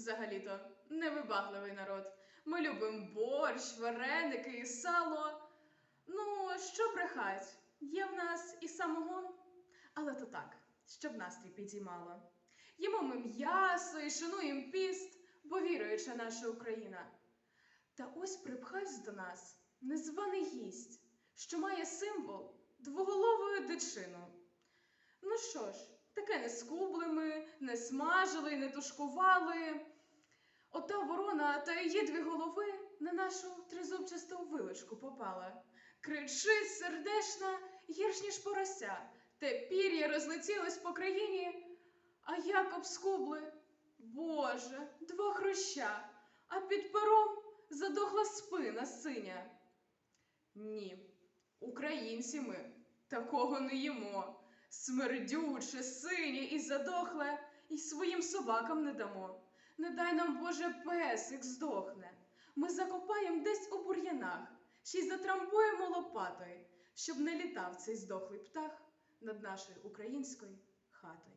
взагалі-то, невибагливий народ. Ми любимо борщ, вареники і сало. Ну, що брехать, є в нас і самогон, але то так, щоб настрій підіймало. Їмо ми м'ясо і шануємо піст, бо віруюча наша Україна. Та ось припхавсь до нас незваний гість, що має символ двоголовою дичину. Ну що ж, таке не ми, не смажили, не тушкували. Ота ворона та її дві голови на нашу тризубчасту вилочку попала. Кричить сердешна, гірш ніж порося, те пір'я розлетілось по країні, а як обскубли. Боже, два хруща, а під пером задохла спина синя. Ні, українці ми такого не їмо. Смердюче, синє і задохле, і своїм собакам не дамо. Не дай нам, Боже, песик здохне. Ми закопаємо десь у бур'янах, ще й затрамбуємо лопатою, щоб не літав цей здохлий птах над нашою українською хатою.